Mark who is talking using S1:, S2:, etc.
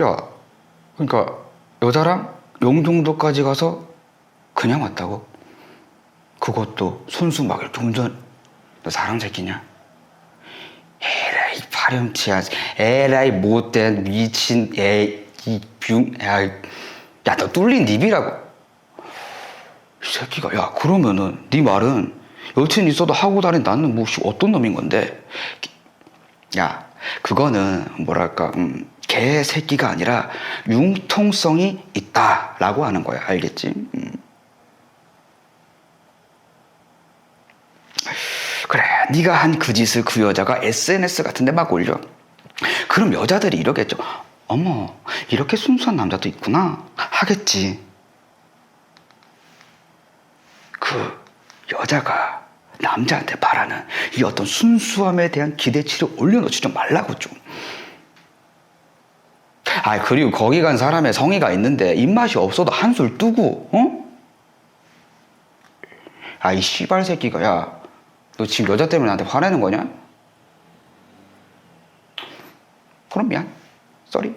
S1: 야, 그러니까 여자랑 용종도까지 가서 그냥 왔다고? 그것도 손수 막 이렇게 운전. 너 사람 새끼냐? 에라이 파렴치야. 에라이 못된 미친 애이 뷰. 야, 야, 너 뚫린 닙이라고. 이 새끼가 야 그러면은 네 말은 여친 있어도 하고 다닌 나는 뭐 씨, 어떤 놈인 건데? 야 그거는 뭐랄까 음, 개 새끼가 아니라 융통성이 있다라고 하는 거야 알겠지? 음. 그래 네가 한 그 짓을 그 여자가 SNS 같은 데 막 올려 그럼 여자들이 이러겠죠 어머 이렇게 순수한 남자도 있구나 하겠지 그 여자가 남자한테 바라는 이 어떤 순수함에 대한 기대치를 올려놓지 좀 말라고 좀. 아 그리고 거기 간 사람의 성의가 있는데 입맛이 없어도 한술 뜨고 어? 아이 씨발 새끼가 야 너 지금 여자 때문에 나한테 화내는 거냐? 그럼 미안 쏘리